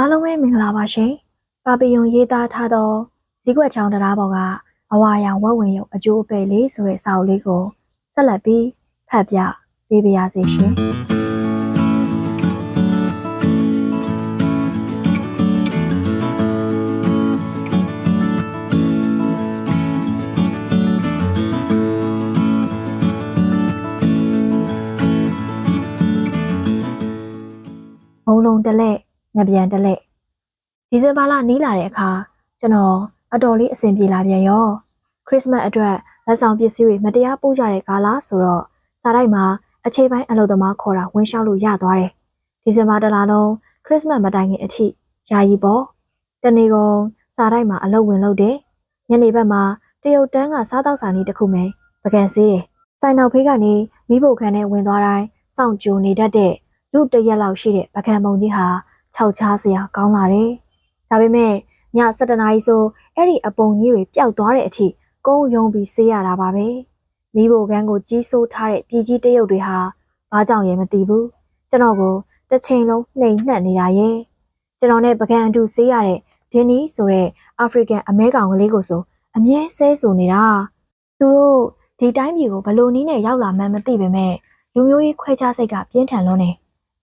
အားလုံးပဲမင်္ဂလာပါရှင်။ပါပီယွန်ရေးသားထားသောဇီးကွက်ချောင်းတရားပေါ်ကအဝါရောင်ဝက်ဝင်ရုပ်အကျိုးအပဲ့လေးဆိုတဲ့စာအုပ်လေးကိုဆက်လက်ပြီးဖတ်ပြပေးပါရစေရှင်။ဘုံလုံးတစ်လက် ညပြန်တစ်လက်ဒီဇင်ဘာလနီးလာတဲ့အခါကျွန်တော်အတော်လေးအဆင်ပြေလာပြန်ရောခရစ်စမတ်အတွက်လက်ဆောင်ပစ္စည်းတွေမတရားပို့ကြတဲ့ကာလဆိုတော့စားတိုက်မှာအချိန်ပိုင်းအလုပ်သမားခေါ်တာဝင်လျှောက်လို့ရသွားတယ်ဒီဇင်ဘာတလလုံးခရစ်စမတ်မတိုင်ခင်အထိယာယီပေါ့တနေ့ကုန်စားတိုက်မှာအလုပ်ဝင်လုပ်တယ်ညနေဘက်မှာတရုတ်တန်းကစားတောက်ဆိုင်လေးတစ်ခုမယ်ပကံစေးတယ်ဆိုင်နောက်ဖေးကနေမိဖို့ခန်းနဲ့ဝင်သွားတိုင်းစောင့်ကြိုနေတတ်တဲ့လူတစ်ရက်လောက်ရှိတဲ့ပကံပုံကြီးဟာ ခြောက်ချားစရာကောင်းလာတယ်ဒါပေမဲ့ည7နာရီဆိုအဲ့ဒီအပုံကြီးတွေပျောက်သွားတဲ့အထိကုန်းယုံပြီးဆေးရတာပါပဲမိဖို့ခန်းကိုကြီးစိုးထားတဲ့ပြည်ကြီးတရုတ်တွေဟာဘာကြောင့်ရဲမသိဘူးကျွန်တော်ကိုတစ်ချိန်လုံးနှိမ်နှက်နေတာရဲ့ကျွန်တော်နဲ့ပကံအတူဆေးရတဲ့ဒင်းနီဆိုတဲ့အာဖရိကန်အမဲကောင်ကလေးကိုဆိုအမြဲဆဲဆူနေတာသူတို့ဒီတိုင်းပြည်ကိုဘလို့နီးနဲ့ရောက်လာမှန်းမသိပေမဲ့လူမျိုးရေးခွဲခြားစိတ်ကပြင်းထန်လွန်းနေ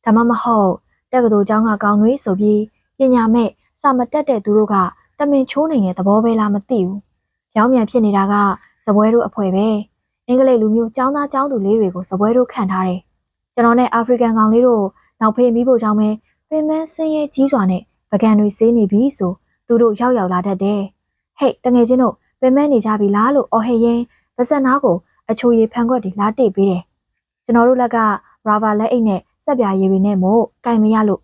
ဒါမှမဟုတ် တက္ကသိုလ်ကျောင်းကကောင်းတွေဆိုပြီးပညာမဲ့စာမတက်တဲ့သူတို့ကတမင်ချိုးနေတဲ့သဘောပဲလားမသိဘူး။ရောင်းမြန်ဖြစ်နေတာကဇပွဲတို့အဖွဲပဲ။အင်္ဂလိပ်လူမျိုးចောင်းသားចောင်းသူလေးတွေကိုဇပွဲတို့ခံထားတယ်။ကျွန်တော်နဲ့အာဖရိကန်ကောင်လေးတို့နောက်ဖေးမိဖို့ကြောင့်ပဲပင်မဆင်းရဲကြီးစွာနဲ့ပကံတွေဆေးနေပြီဆိုသူတို့ရောက်ရောက်လာတတ်တယ်။ဟဲ့တငယ်ချင်းတို့ပင်မနေကြပြီလားလို့အော်ဟစ်ရင်းဗစက်နာကိုအချိုရည်ဖန်ခွက်တွေလာတိတ်ပေးတယ်။ကျွန်တော်တို့လက်ကရာဘာလက်အိတ်နဲ့ စက်ပြာရည်တွေနဲ့မို့ကင်မရလို့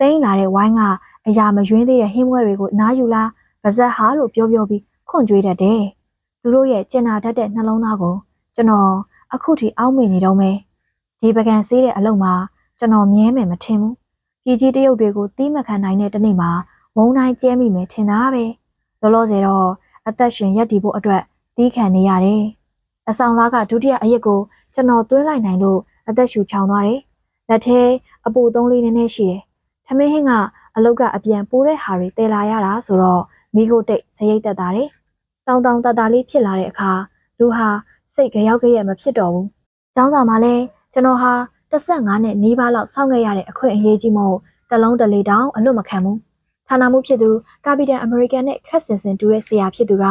သိမ်းလာတဲ့ဝိုင်းကအရာမယွင်းသေးတဲ့ဟင်းဘွဲတွေကိုနားယူလာပါဇက်ဟာလို့ပြောပြောပြီးခွန့်ကြွေးတတ်တယ်။သူတို့ရဲ့ကျင်နာတတ်တဲ့နှလုံးသားကိုကျွန်တော်အခုထိအောက်မေ့နေတော့မယ်။ဒီပကံဆေးတဲ့အလုပ်မှာကျွန်တော်မြဲမယ်မထင်ဘူး။ပြည်ကြီးတရုတ်တွေကိုတီးမခံနိုင်တဲ့တနေ့မှာဝုံတိုင်းကျဲမိမယ်ထင်တာပဲ။လောလောဆယ်တော့အသက်ရှင်ရက်တည်ဖို့အတွက်တီးခံနေရတယ်။အဆောင်လားကဒုတိယအရက်ကိုကျွန်တော်သွင်းလိုက်နိုင်လို့အသက်ရှူချောင်သွားတယ်။ လက်ထဲအပူသုံးလေးနည်းနည်းရှိတယ်။ထမင်းဟင်းကအလုတ်ကအပြန်ပိုးတဲ့ဟာတွေတည်လာရတာဆိုတော့မိကိုတိတ်ဇရိတ်တက်တာတယ်။တောင်းတောင်းတတလေးဖြစ်လာတဲ့အခါလူဟာစိတ်ကြောက်ကြရက်မဖြစ်တော့ဘူး။ကျောင်းစာမှာလည်းကျွန်တော်ဟာ15နဲ့နီးပါးလောက်စောင့်ခဲ့ရတဲ့အခွင့်အရေးကြီးမို့တလုံးတလေတောင်အလွတ်မခံဘူး။ဌာနမှုဖြစ်သူကာပီတန်အမေရိကန်နဲ့ခက်ဆင်ဆင်တူတဲ့ဆရာဖြစ်သူက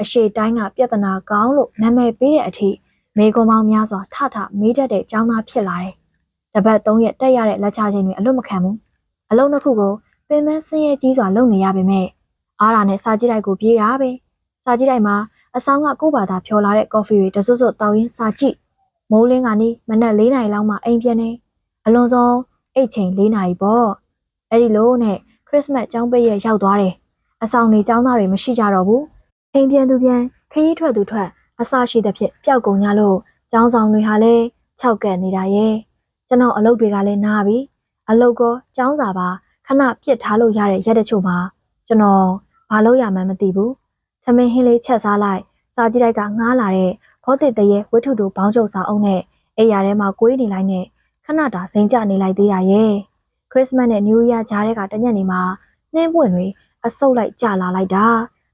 အရှိတိုင်းကပြဿနာကောင်းလို့နာမည်ပေးတဲ့အထိမေကွန်ပေါင်းများစွာထထမေးတတ်တဲ့ကျောင်းသားဖြစ်လာတယ်။ တပတ်3ရက်တက်ရတဲ့လက်ချခြင်းတွေအလွတ်မခံဘူး။အလုံးတစ်ခုကိုပင်မဆင်းရဲကြီးစွာလုပ်နေရပေမဲ့အားရနဲ့စာကြည့်တိုက်ကိုပြေးတာပဲစာကြည့်တိုက်မှာအဆောင်ကကို့ဘာသာဖြော်လာတဲ့ကော်ဖီတွေတစွတ်စွတ်တောင်းရင်းစာကြည့်မိုးလင်းကနီးမနက်၄နာရီလောက်မှအိမ်ပြန်နေအလွန်ဆုံးအိတ်ချိန်၄နာရီပေါ့အဲ့ဒီလိုနဲ့ခရစ်စမတ်ကျောင်းပိတ်ရက်ရောက်သွားတယ်အဆောင်နေကျောင်းသားတွေမရှိကြတော့ဘူးအိမ်ပြန်သူပြန်ခရီးထွက်သူထွက်အဆရှိတဲ့ဖြစ်ပျောက်ကုန်ကြလို့ကျောင်းဆောင်တွေဟာလည်းခြောက်ကပ်နေတာရဲ့ ကျွန်တော်အလုပ်တွေကလည်းနားပြီအလုပ်ကောကျောင်းစာပါခဏပြစ်ထားလို့ရတဲ့ရက်တချို့မှာကျွန်တော်ဘာလို့ရမှန်းမသိဘူး။သမင်းဟင်းလေးချက်စားလိုက်စားကြည့်လိုက်ကငားလာတဲ့ဘောတစ်တရေဝတ္ထုတို့ဘောင်းကျုပ်စာအုပ်နဲ့အိယာထဲမှာကိုေးနေလိုက်နဲ့ခဏတာစိန်ကြနေလိုက်သေးတာရဲ့။ခရစ်စမတ်နဲ့နယူးရီးယားကြားထဲကတညက်နေမှာနှင်းပွင့်တွေအဆုပ်လိုက်ကြလာလိုက်တာ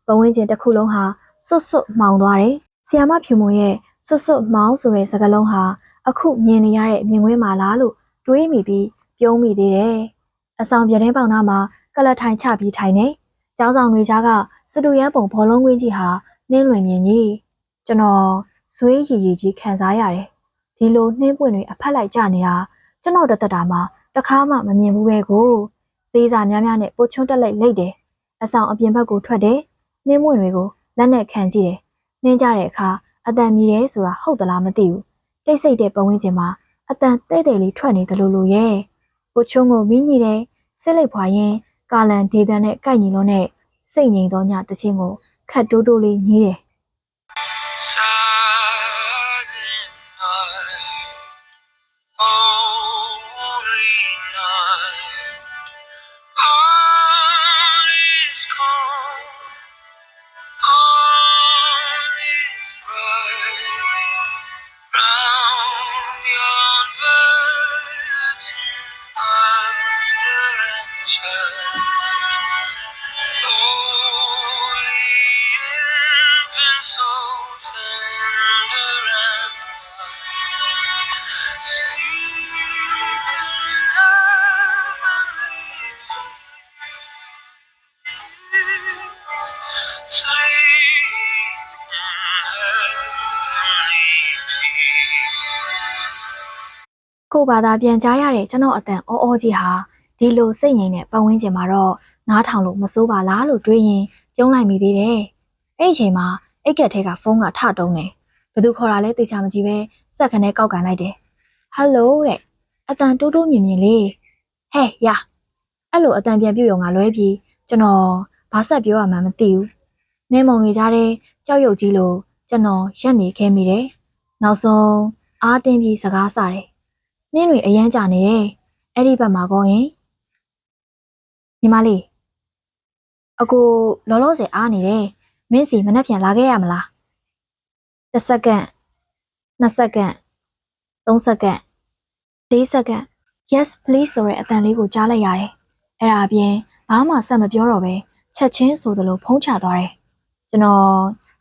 ပဝင်းကျင်တစ်ခုလုံးဟာစွတ်စွတ်မှောင်သွားတယ်။ဆီယာမဖြူမွန်ရဲ့စွတ်စွတ်မှောင်ဆိုတဲ့စကားလုံးဟာ အခုမြင်နေရတဲ့မြင်ကွင်းမှာလားလို့တွေးမိပြီးပြုံးမိသေးတယ်။အဆောင်ပြတင်းပေါင်နာမှာကလထိုင်ချပြီးထိုင်နေ။ကျောင်းဆောင်တွေကြားကစတူရန်ပုံဘောလုံးကွင်းကြီးဟာနှင်းလွင်မြင်ကြီးကျွန်တော်ဇွေးရည်ရည်ကြီးခံစားရတယ်။ဒီလိုနှင်းပွင့်တွေအဖက်လိုက်ကြနေတာကျွန်တော်တသက်တာမှာတခါမှမမြင်ဘူးပဲကို။စေးစာများများနဲ့ပိုချွန်းတက်လိုက်လိုက်တယ်။အဆောင်အပြင်ဘက်ကိုထွက်တယ်။နှင်းပွင့်တွေကိုလက်နဲ့ခံကြည့်တယ်။နှင်းကြတဲ့အခါအတန်မြည်တယ်ဆိုတာဟုတ်သလားမသိဘူး။ တိတ်ဆိတ်တဲ့ပဝင်းကျင်မှာအတန်တိတ်တိတ်လေးထွက်နေတယ်လို့လို့ရဲ့။ပိုချွန်းကိုမင်းကြီးတယ်။စစ်လိုက်ဖွာရင်ကာလန်ဒေသနဲ့ကိုက်ညီလုံးနဲ့စိတ်ငြိမ်သောညတခြင်းကိုခတ်တိုးတိုးလေးညည်းတယ် ကို့ဘာသာပြန်ကြားရတဲ့ကျွန်တော်အတန်အောအောကြီးဟာဒီလိုစိတ်ငြိမ်တဲ့ပတ်ဝန်းကျင်မှာတော့နားထောင်လို့မစိုးပါလားလို့တွေးရင်ပြုံးလိုက်မိသေးတယ်။အဲ့ဒီအချိန်မှာအိတ်ကက်ထဲကဖုန်းကထတုံးတယ်။ဘယ်သူခေါ်တာလဲသိချာမကြည့်ပဲစက်ခနဲ့ကောက်ကန်လိုက်တယ်။ဟယ်လိုတဲ့အတန်တိုးတိုးမြင်မြင်လေးဟဲ့ရအဲ့လိုအတန်ပြန်ပြုတ်ရုံကလွဲပြီးကျွန်တော်ဘာဆက်ပြောရမှန်းမသိဘူး။နေမုံတွေကြားထဲကြောက်ရွံ့ကြီးလို့ကျွန်တော်ရက်နေခဲ့မိတယ်။နောက်ဆုံးအားတင်းပြီးစကားဆတယ်။ နှင်းတွေအရမ်းကြနေတယ်။အဲ့ဒီဘက်မှာကောရင်ညီမလေးအကိုလောလောဆယ်အားနေတယ်။မင်းစီမနှက်ပြန်လာခဲ့ရမလား။တစ်စက္ကန့်နှစ်စက္ကန့်သုံးစက္ကန့်လေးစက္ကန့် yes please ဆိုတဲ့အတန်လေးကိုကြားလိုက်ရတယ်။အဲ့ဒါအပြင်ဘာမှဆက်မပြောတော့ပဲချက်ချင်းဆိုသလိုဖုံးချသွားတယ်။ကျွန်တော်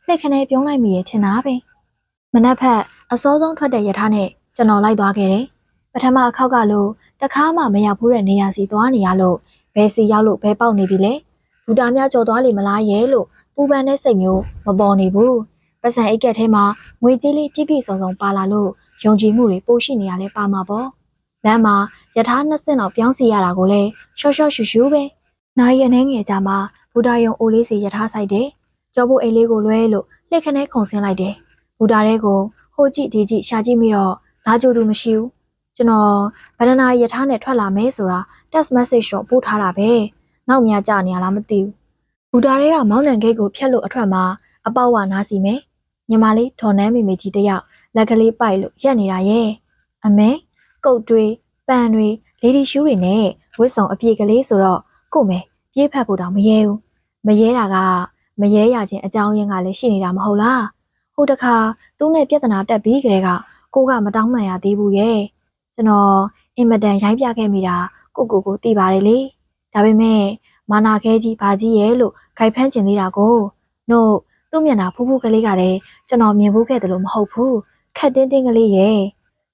လက်ခနဲ့ပြုံးလိုက်မိရဲ့ထင်တာပဲ။မနှက်ဖက်အစောဆုံးထွက်တဲ့ယထာနဲ့ကျွန်တော်လိုက်သွားခဲ့တယ်။ ပထမအခောက်ကလို့တခါမှမရောက်ဘူးတဲ့နေရာစီသွားနေရလို့ဘယ်စီရောက်လို့ဘဲပေါက်နေပြီလဲဘူတာများကြော်သွားလိမ့်မလားရဲ့လို့ပူပန်တဲ့စိတ်မျိုးမပေါ်နေဘူးပတ်စံအိတ်ကက်ထဲမှာငွေကြေးလေးပြည့်ပြည့်စုံစုံပါလာလို့ယုံကြည်မှုတွေပိုရှိနေရလဲပါမှာပေါ့လမ်းမှာယထာနှစ်ဆင့်တော့ပြောင်းစီရတာကိုလဲရှော့ရှော့ရှူရှူပဲနိုင်ရနေငယ်ကြမှာဘူတာယုံအိုလေးစီယထာဆိုင်တယ်ကြောဖို့အိတ်လေးကိုလွဲလို့လက်ခနဲ့ခုံဆင်းလိုက်တယ်ဘူတာတဲကိုဟိုကြည့်ဒီကြည့်ရှာကြည့်ပြီးတော့လာကြိုသူမရှိဘူး ကျွန်တော်ဗန္ဒနာရထားနဲ့ထွက်လာမယ်ဆိုတာ text message တော့ပို့ထားတာပဲနောက်မြကြနေရလားမသိဘူးဘူတာရဲကမောင်းနှံဂိတ်ကိုဖျက်လို့အထွက်မှာအပေါက်ဝနားစီမယ်ညီမလေးဒေါ်နန်းမိမိကြီးတယောက်လက်ကလေးပိုက်လို့ရက်နေတာရဲ့အမဲကုတ်တွေပန်တွေလေဒီရှူးတွေနဲ့ဝစ်စုံအပြေကလေးဆိုတော့ကို့မဲပြေးဖက်ဖို့တောင်မရဲဘူးမရဲတာကမရဲရခြင်းအကြောင်းရင်းကလည်းရှိနေတာမဟုတ်လားဟိုတခါသူ့နဲ့ပြဿနာတက်ပြီးကလေးကကိုကမတောင်းမှန်ရသေးဘူးရဲ့ ကျွန်တော်အင်မတန်ရိုင်းပြခဲ့မိတာကိုကိုကိုသိပါတယ်လေဒါပေမဲ့မာနာခဲကြီးဘာကြီးရဲ့လို့ခိုက်ဖမ်းကျင်သေးတာကိုနို့သူ့မျက်နှာဖူးဖူးကလေးကလည်းကျွန်တော်မြင်ဖို့ခဲ့တယ်လို့မဟုတ်ဘူးခက်တင်းတင်းကလေးရဲ့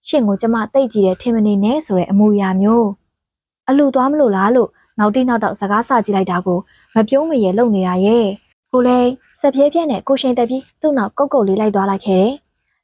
ရှင့်ကိုကျမတိတ်ကြည့်တယ်ထင်မနေနဲ့ဆိုတဲ့အမူအရာမျိုးအလူသွားမလို့လားလို့နောက်တိနောက်တော့စကားဆကြည့်လိုက်တာကိုမပြုံးမရလုံနေတာရဲ့ကိုလည်းစက်ပြဲပြဲနဲ့ကိုရှင်တက်ပြီးသူ့နောက်ကုတ်ကုတ်လေးလိုက်သွားလိုက်ခဲ့တယ်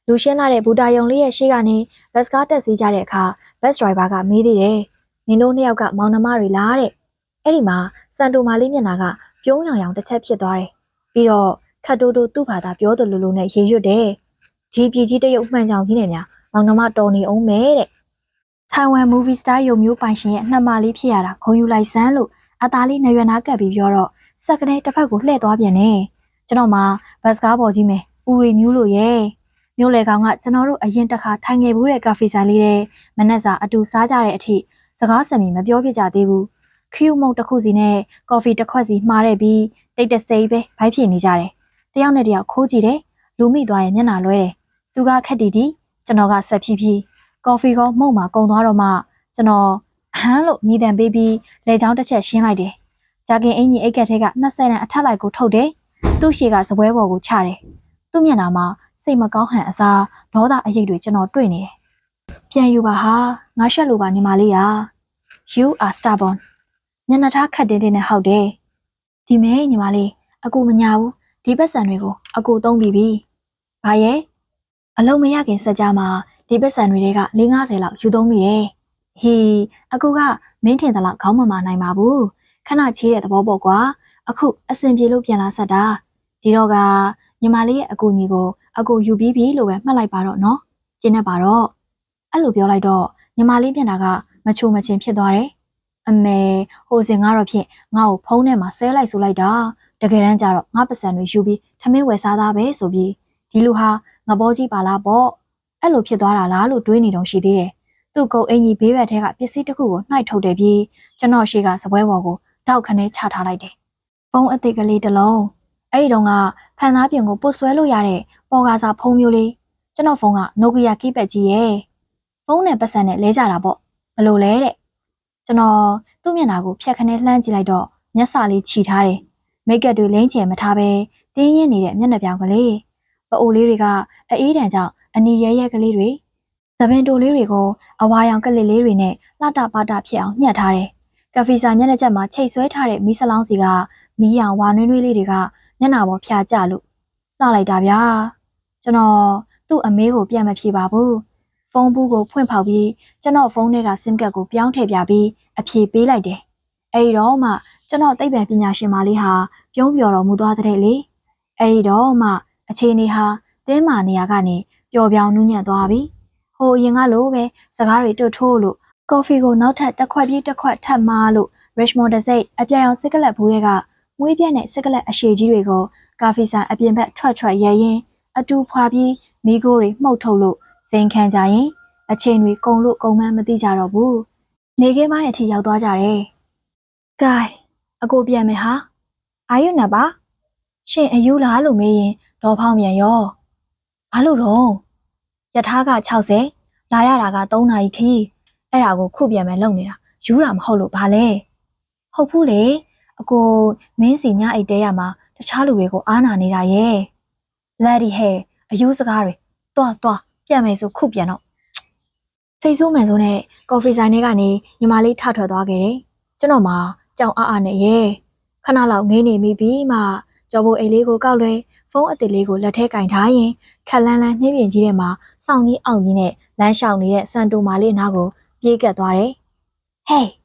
လူရှင်းလာတဲ့ဘူတာယုံလေးရဲ့ရှေ့ကနေဘတ်စကားတက်စီးကြတဲ့အခါဘတ်ဒရိုင်ဘာကမေးသေးတယ်။နင်တို့နှစ်ယောက်ကမောင်နှမတွေလားတဲ့။အဲ့ဒီမှာစန်တိုမာလေးမျက်နှာကပြုံးရောင်ရောင်တစ်ချက်ဖြစ်သွားတယ်။ပြီးတော့ခတ်တိုးတိုးသူ့ဘာသာပြောတယ်လို့လို့နဲ့ရေရွတ်တယ်။ဒီပြည်ကြီးတရုတ်မှန်ကြောင်ကြီးနဲ့များမောင်နှမတော်နေအောင်မဲတဲ့။ထိုင်ဝမ်မူဗီစတာရုံမျိုးပိုင်ရှင်ရဲ့နှမလေးဖြစ်ရတာခုံယူလိုက်စမ်းလို့အသားလေးနရွယ်နာကပ်ပြီးပြောတော့စက်ကနေတစ်ဖက်ကိုလှည့်သွားပြန်တယ်။ကျွန်တော်မှဘတ်စကားပေါ်ကြီးမယ်။ဦးရီနျူးလို့ရဲ့။ မြို့လေကောင်ကကျွန်တော်တို့အရင်တစ်ခါထိုင်ခဲ့ဘူးတဲ့ကာဖေဆိုင်လေးတဲ့မနက်စာအတူစားကြတဲ့အထိစကားစံမီမပြောဖြစ်ကြသေးဘူးခရူမုတ်တစ်ခုစီနဲ့ကော်ဖီတစ်ခွက်စီမှားတဲ့ပြီးတိတ်တဆိတ်ပဲဘိုက်ဖြစ်နေကြတယ်တယောက်နဲ့တယောက်ခိုးကြည့်တယ်လူမိသွားရဲ့မျက်နှာလွဲတယ်သူကခက်တီတီကျွန်တော်ကဆက်ဖြည်းဖြည်းကော်ဖီကောမှုန့်မှာကုံသွားတော့မှကျွန်တော်ဟမ်းလို့မြည်တံပေးပြီးလေချောင်းတစ်ချက်ရှင်းလိုက်တယ်ဂျာကင်အင်ကြီးအိတ်ကက်ထဲက20တန်အထက်လိုက်ကိုထုတ်တယ်သူ့ရှေကစပွဲပေါ်ကိုချတယ် သူ့မျက်နှာမှာစိတ်မကောင်းဟန်အစားဒေါသအရိပ်တွေကျွန်တော်တွေ့နေတယ်။ပြန်ယူပါဟာငါရှက်လို့ပါညီမလေးရာ You are stubborn ညနေထားခတ်တင်းတင်းနဲ့ဟောက်တယ်။ဒီမဲညီမလေးအကူမညာဘူးဒီပတ်စံတွေကိုအကူသုံးပြီးပြီ။ဘာရဲ့အလုံးမရခင်စက်ကြမှာဒီပတ်စံတွေက450လောက်ယူသုံးမိတယ်။ဟီအကူကမင်းထင်သလောက်ခေါင်းမမာနိုင်ပါဘူး။ခဏချေးတဲ့သဘောပေါ့ကွာ။အခုအဆင်ပြေလို့ပြန်လာဆက်တာ။ဒီတော့က ညီမလေးရဲ့အကူညီကိုအကိုယူပြီးပြီလို့ပဲမှတ်လိုက်ပါတော့နော်ကျင်းနေပါတော့အဲ့လိုပြောလိုက်တော့ညီမလေးမျက်နှာကမချိုမချင်ဖြစ်သွားတယ်အမေဟိုစင်ကတော့ဖြင့်ငါ့ကိုဖုန်းထဲမှာဆဲလိုက်ဆိုလိုက်တာတကယ်တမ်းကျတော့ငါပစံတွေယူပြီးထမင်းဝယ်စားသားပဲဆိုပြီးဒီလူဟာငဘောကြီးပါလားပေါ့အဲ့လိုဖြစ်သွားတာလားလို့တွေးနေတော့ရှိသေးတယ်သူ့ကုတ်အင်ကြီးဘေးဘက်ထဲကပစ္စည်းတစ်ခုကိုနှိုက်ထုတ်တယ်ပြီးကျွန်တော်ရှိကစပွဲပေါ်ကိုတောက်ခနဲချထားလိုက်တယ်ဖုန်းအသစ်ကလေးတစ်လုံးအဲ့ဒီတော့က ဖန်သားပြင်ကိုပုတ်ဆွဲလို့ရတဲ့ပေါ်ကားစားဖုန်းမျိုးလေးကျွန်တော်ဖုန်းက Nokia keypad ကြီးရဲ့ဖုန်းနဲ့ပတ်စံနဲ့လဲကြတာပေါ့ဘလို့လဲတဲ့ကျွန်တော်သူ့မျက်နှာကိုဖြတ်ခနဲလှမ်းကြည့်လိုက်တော့မျက်စာလေးခြီထားတယ်မိတ်ကပ်တွေလိမ့်ချယ်မထားပဲတင်းရင်နေတဲ့မျက်နှာပြောင်ကလေးပအိုလေးတွေကအေးတန်ကြောင့်အနီရဲရဲကလေးတွေသပင်တိုလေးတွေကိုအဝါရောင်ကလစ်လေးတွေနဲ့လှတပတဖြစ်အောင်ညှက်ထားတယ်။ကဖီစာမျက်နှာချက်မှာချိတ်ဆွဲထားတဲ့မီးစလောင်းစီကမီးရောင်ဝါနွေးနွေးလေးတွေက မျက်နှာပေါ်ဖြာကျလို့လှလိုက်တာဗျာ။ကျွန်တော်သူ့အမေးကိုပြန်မဖြေပါဘူး။ဖုန်းဘူးကိုဖွင့်ဖောက်ပြီးကျွန်တော်ဖုန်းထဲက SIM ကတ်ကိုပြောင်းထည့်ပြပြီးအဖြေပေးလိုက်တယ်။အဲဒီတော့မှကျွန်တော်သိပ္ပံပညာရှင်မလေးဟာပြုံးပြော်တော်မူသွားတဲ့လေ။အဲဒီတော့မှအခြေအနေဟာတင်းမာနေရကနေပျော်ပြောင်နူးညံ့သွားပြီ။ဟိုအရင်ကလိုပဲစကားတွေတွတ်ထိုးလို့ကော်ဖီကိုနောက်ထပ်တစ်ခွက်ပြီးတစ်ခွက်ထပ်မာလို့ Richmond တစိတ်အပြာရောင်စက်ကလက်ဘူးတွေက မွေးပြက်တဲ့စက်ကလက်အရှိကြီးတွေကိုကာဖီဆိုင်အပြင်ဘက်ထွက်ထွက်ရဲရင်အတူဖွာပြီးမိโก้တွေမှုတ်ထုတ်လို့စိန်ခံကြရင်အချိန်တွေကုံလို့ကုံမှန်းမသိကြတော့ဘူးနေခင်းပိုင်းအထိရောက်သွားကြတယ်။ကဲအကိုပြန်မယ်ဟာအာယုနပါရှင်အယူလားလို့မေးရင်ဒေါ်ဖောင်းမြန်ရောဘာလို့တော့ယထာက60လာရတာက3နာရီခီးအဲ့ဒါကိုခုပြန်မယ်လုပ်နေတာယူတာမဟုတ်လို့ဘာလဲဟုတ်ဘူးလေ အကိုမင်းစီညအိတ်တဲရမှာတခြားလူတွေကိုအားနာနေတာရဲ့လက်ဒီဟဲအယူစကားတွေတွားတွားပြန်မယ်ဆိုခုပြန်တော့စိတ်ဆိုးမှန်ဆိုးနဲ့ကော်ဖီဆိုင်ထဲကနေညီမလေးထထွက်သွားခဲ့တယ်ကျွန်တော်မှကြောင်အားအားနဲ့ရဲ့ခဏလောက်ငေးနေမိပြီးမှကြော်ဖို့အိတ်လေးကိုကောက်လွဲဖုန်းအသစ်လေးကိုလက်ထဲကင်ထားရင်ခက်လန်းလန်းနှင်းပြင်ကြီးထဲမှာစောင့်ကြီးအောင်ကြီးနဲ့လမ်းလျှောက်နေတဲ့စန်တိုမာလေးနားကိုပြေးကပ်သွားတယ်။ဟေးရ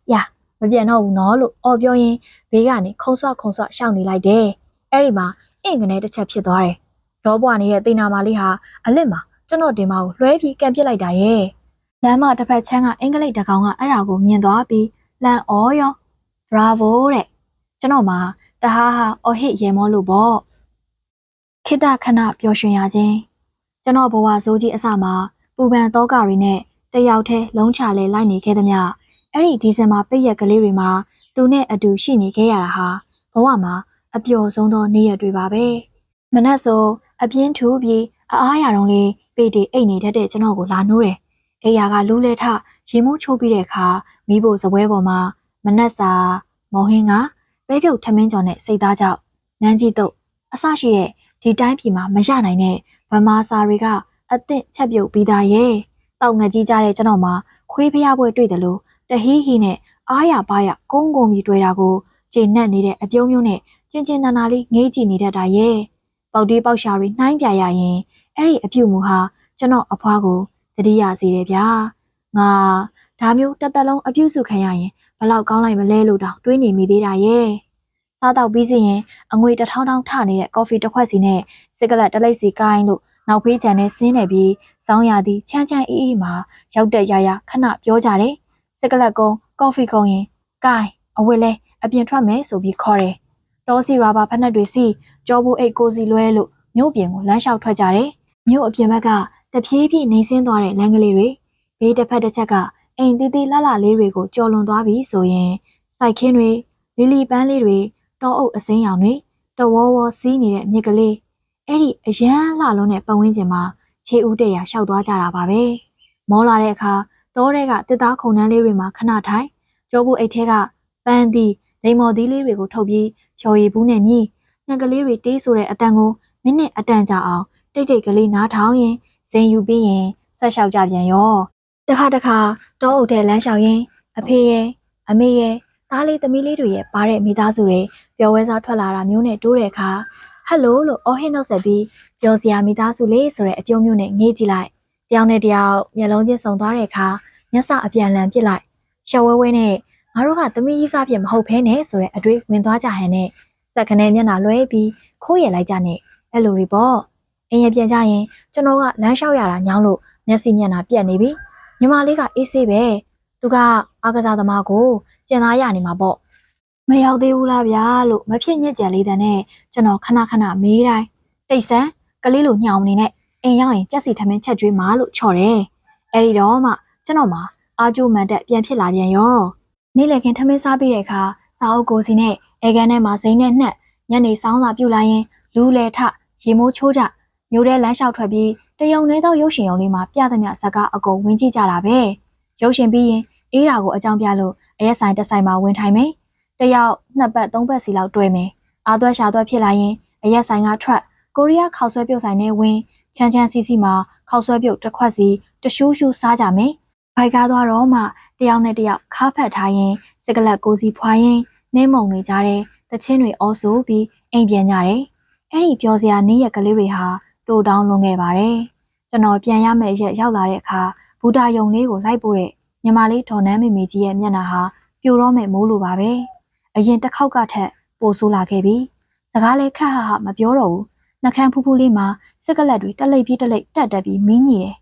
မပြန်တော့ဘူးနော်လို့အော်ပြောရင်းဘေးကနေခုံဆော့ခုံဆော့ရှောက်နေလိုက်တယ်။အဲ့ဒီမှာအင်ကနေတစ်ချက်ဖြစ်သွားတယ်။လောပွားနေတဲ့တိနာမာလေးဟာအလစ်မှာကျွန်တော်တင်မကိုလွှဲပြီးကန်ပစ်လိုက်တာရဲ့။လမ်းမတစ်ဖက်ချမ်းကအင်္ဂလိပ်တကောင်ကအဲ့ဒါကိုမြင်သွားပြီးလန်အော်ရော Bravo တဲ့ကျွန်တော်မှာတဟားဟာအော်ဟစ်ရေမောလို့ပေါ့ခိတခဏပျော်ရွှင်ရခြင်းကျွန်တော်ဘဝစိုးကြီးအစမှာပူပန်တောကတွေနဲ့တယောက်တည်းလုံးချလဲလိုက်နေခဲ့သမျှ အဲ့ဒီဒီဇင်ဘာပိတ်ရက်ကလေးတွေမှာသူနဲ့အတူရှိနေခဲ့ရတာဟာဘဝမှာအပျော်ဆုံးသောနေ့ရက်တွေပါပဲမနက်ဆိုအပြင်းထူပြီးအအားရတော့လေးပေတီအိတ်နေတတ်တဲ့ကျွန်တော်ကိုလာနိုးတယ်အိယာကလူးလဲထရေမိုးချိုးပြီးတဲ့အခါမိဖို့စပွဲပေါ်မှာမနက်စာမော်ဟင်းကပဲပြုတ်ထမင်းကြော်နဲ့စိတ်သားကြောက်နန်းကြီးတုပ်အဆရှိတဲ့ဒီတိုင်းပြည်မှာမရနိုင်တဲ့ဗမာစာတွေကအသင့်ချက်ပြုတ်ပြီးသားရဲ့တောက်ငကြီးကြတဲ့ကျွန်တော်မှာခွေးဖျားပွဲတွေ့တယ်လို့ တဟီးဟီနဲ့အားရပါရကုန်းကုန်းပြီးတွေ့တာကိုကျေနပ်နေတဲ့အပြုံးမျိုးနဲ့ကျင်ကျင်နာနာလေးငေးကြည့်နေတတ်တာရဲ့ပေါက်တီးပေါက်ရှာတွေနှိုင်းပြရရင်အဲ့ဒီအပြုတ်မူဟာကျွန်တော်အဖွားကိုတတိယစီတယ်ဗျာငါဒါမျိုးတစ်သက်လုံးအပြုတ်စုခံရရင်ဘလောက်ကောင်းလိုက်မလဲလို့တောင်တွေးနေမိသေးတာရဲ့စားတော့ပြီးစီရင်အငွေတစ်ထောင်းထောင်းထနေတဲ့ကော်ဖီတစ်ခွက်စီနဲ့စကလက်တစ်လိပ်စီကိုင်းလို့နောက်ဖေးချန်နဲ့ဆင်းနေပြီးစောင်းရသည်ချမ်းချမ်းအေးအေးမှာရောက်တဲ့ရရခဏပြောကြတယ် စကလက်ကုန်းကော်ဖီကုန်းရင်ကိုင်းအဝတ်လဲအပြင်ထွက်မယ်ဆိုပြီးခေါ်တယ်တောစီရာဘာဖက်နှက်တွေစီကြောဖို့အိတ်ကိုစီလွဲလို့မြို့ပြင်ကိုလမ်းလျှောက်ထွက်ကြတယ်မြို့အပြင်ဘက်ကတဖြည်းဖြည်းနေဆင်းသွားတဲ့လမ်းကလေးတွေဘေးတစ်ဖက်တစ်ချက်ကအိမ်တီးတီးလှလှလေးတွေကိုကြော်လွန်သွားပြီဆိုရင်စိုက်ခင်းတွေလီလီပန်းလေးတွေတောအုပ်အစိမ်းရောင်တွေတဝေါဝေါစီးနေတဲ့မြစ်ကလေးအဲ့ဒီအရန်လှလုံးတဲ့ပတ်ဝန်းကျင်မှာခြေဦးတရရှောက်သွားကြတာပါပဲမောလာတဲ့အခါ တောထဲကတစ်သားခုံနှန်းလေးတွေမှာခဏထိုင်ကျိုးဘူးအိတ်ထဲကပန်းသီးလိမ္မော်သီးလေးတွေကိုထုတ်ပြီးဖြော်ရည်ဘူးနဲ့မြည်ညံကလေးတွေတေးဆိုတဲ့အတန်ကိုမိနစ်အတန်ကြာအောင်တိတ်တိတ်ကလေးနားထောင်ရင်ဇင်ယူပြီးရင်ဆက်လျှောက်ကြပြန်ရောတခါတခါတောအုပ်ထဲလမ်းလျှောက်ရင်အဖေရဲ့အမေရဲ့သားလေးသမီးလေးတွေရဲ့ပါတဲ့မိသားစုတွေပျော်ဝဲစားထွက်လာတာမျိုးနဲ့တိုးတဲ့အခါဟယ်လိုလို့အော်ဟစ်နှုတ်ဆက်ပြီးပျော်စရာမိသားစုလေးဆိုတဲ့အပြုံးမျိုးနဲ့ငေးကြည့်လိုက် တယောက်နဲ့တယောက်မျက်လုံးချင်းစုံသွားတဲ့အခါမျက်စအပြန်လန်ပစ်လိုက်ရှော်ဝဲဝဲနဲ့ငါတို့ကသမီးကြီးစားဖြစ်မဟုတ်ဖဲနဲ့ဆိုတဲ့အတွေ့ဝင်သွားကြဟန်နဲ့စက်ခနဲ့မျက်နှာလွှဲပြီးခိုးရလိုက်ကြနဲ့အဲ့လိုတွေပေါ့အင်းရပြန်ကြရင်ကျွန်တော်ကလမ်းလျှောက်ရတာညောင်းလို့မျက်စိမျက်နှာပြက်နေပြီညီမလေးကအေးဆေးပဲသူကအားကစားသမားကိုကျင်သားရနေမှာပေါ့မရောက်သေးဘူးလားဗျာလို့မဖြစ်ညစ်ကြံလေးတဲ့နဲ့ကျွန်တော်ခဏခဏမေးတိုင်းတိတ်ဆန်းကလေးလိုညှောင်နေနဲ့ အိမ်ရောက်ရင်ကြက်စီထမင်းချက်ကျွေးမှာလို့ချော်တယ်အဲ့ဒီတော့မှကျွန်တော်မှာအာကျိုးမန်တက်ပြန်ဖြစ်လာပြန်ရောနေ့လည်ခင်းထမင်းစားပြီးတဲ့အခါစာအုပ်ကိုစီနဲ့အေကန်ထဲမှာစိမ့်နဲ့နှက်ညနေဆောင်းစာပြုတ်လာရင်လူလေထရေမိုးချိုးကြမျိုးတဲ့လမ်းလျှောက်ထွက်ပြီးတယုံနေသောရုပ်ရှင်ရုံလေးမှာပြသမျှဇာတ်ကားအကုန်ဝင်ကြည့်ကြတာပဲရုပ်ရှင်ပြီးရင်အေးတာကိုအကြောင်းပြလို့အရက်ဆိုင်တစ်ဆိုင်မှာဝင်ထိုင်မယ်တယောက်နှစ်ပတ်သုံးပတ်စီလောက်တွေ့မယ်အားသွက်ရှာသွက်ဖြစ်လာရင်အရက်ဆိုင်ကထွက်ကိုရီးယားခောက်ဆွဲပြုတ်ဆိုင်နဲ့ဝင် ချမ်းချမ်းစီစီမှာခောက်ဆွဲပြုတ်တစ်ခွက်စီတရှူးရှူးစားကြမယ်ဘိုက်ကားသွားတော့မှတယောက်နဲ့တယောက်ခါဖတ်ထားရင်စကလက်ကိုစီဖွာရင်နှင်းမုံနေကြတဲ့တချင်းတွေအော်ဆိုပြီးအိမ်ပြန်ကြတယ်အဲ့ဒီပြောစရာနေ့ရက်ကလေးတွေဟာတိုးတောင်းလွန်ခဲ့ပါတယ်ကျွန်တော်ပြန်ရမယ့်ရက်ရောက်လာတဲ့အခါဘူတာယုံလေးကိုလိုက်ပို့တဲ့ညီမလေးဒေါ်နန်းမေမေကြီးရဲ့မျက်နှာဟာပြိုတော့မဲ့မိုးလိုပါပဲအရင်တစ်ခေါက်ကထက်ပိုဆိုးလာခဲ့ပြီစကားလည်းခက်ဟဟမပြောတော့ဘူးနှကန်းဖူးဖူးလေးမှာ စက်ကလက်တွေတက်လိပ်ပြီးတက်လိပ်တက်တက်ပြီးမင်းကြီးတယ်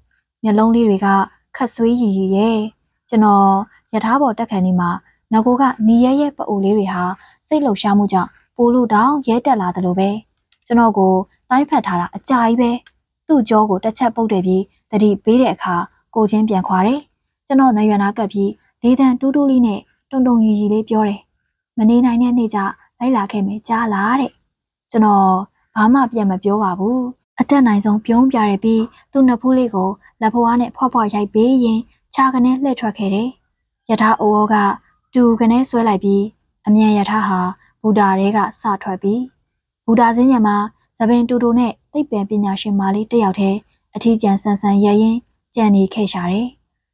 မျက်လုံးလေးတွေကခတ်ဆွေးရည်ရည်ရဲ့ကျွန်တော်ယထာဘော်တက်ခံနေမှာငကိုကနီရဲရဲပအိုလေးတွေဟာစိတ်လှုပ်ရှားမှုကြောင့်ပိုလို့တောင်ရဲတက်လာတယ်လို့ပဲကျွန်တော်ကိုတိုင်းဖက်ထားတာအကြာကြီးပဲသူ့ကြောကိုတစ်ချက်ပုတ်တယ်ပြီးတတိပေးတဲ့အခါကိုချင်းပြန်ခွာတယ်ကျွန်တော်နရွယ်နာကပ်ပြီးလေးတန်းတူးတူးလေးနဲ့တုံတုံရီရီလေးပြောတယ်မနေနိုင်တဲ့နေ့ကျလိုက်လာခဲ့မယ်ကြားလားတဲ့ကျွန်တော်ဘာမှပြန်မပြောပါဘူး အတက်နိုင်ဆုံးပြုံးပြရပြီးသူ့နှစ်ဖူးလေးကိုလက်ဖွားနဲ့ဖွားဖွားရိုက်ပေးရင်ခြာကနေလှည့်ထွက်ခဲ့တယ်ယထာအိုးကတူကနေဆွဲလိုက်ပြီးအမြန်ယထာဟာဘူတာတွေကစထွက်ပြီးဘူတာစင်းညံမှာသပင်တူတူနဲ့သိပ္ပံပညာရှင်မလေးတစ်ယောက်တည်းအထီးကျန်ဆန်ဆန်ရရင်ကြံနေခဲ့ရှာတယ်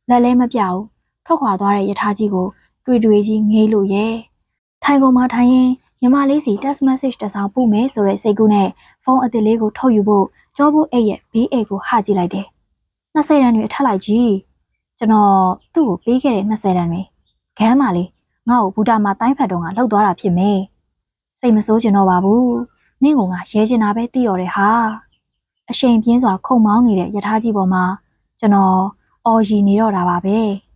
လက်လဲမပြောက်ဘူးထွက်ခွာသွားတဲ့ယထာကြီးကိုတွေ့တွေ့ကြီးငေးလို့ရဲ့ထိုင်ကုန်မှာထိုင်ရင် ညီမလေးစီ text message တစ်စောင်ပို့မယ်ဆိုတဲ့စိတ်ကူးနဲ့ဖုန်းအသစ်လေးကိုထုတ်ယူဖို့ကြောဘူးအိတ်ရဲ့ဘေးအိတ်ကိုဟကြည့်လိုက်တယ်။20တန်းတွေအထက်လိုက်ကြီးကျွန်တော်သူ့ကိုပေးခဲ့တဲ့20တန်းတွေဂမ်းမာလေးငါ့ကိုဘူတာမှာတိုင်းဖတ်တော့ငါလှုပ်သွားတာဖြစ်မယ်။စိတ်မစိုးကျင်တော့ပါဘူး။နင့်ကငါရဲချင်တာပဲသိတော့တယ်ဟာ။အရှိန်ပြင်းစွာခုံမောင်းနေတဲ့ယထာကြီးပေါ်မှာကျွန်တော်အော်ရီနေတော့တာပါပဲ။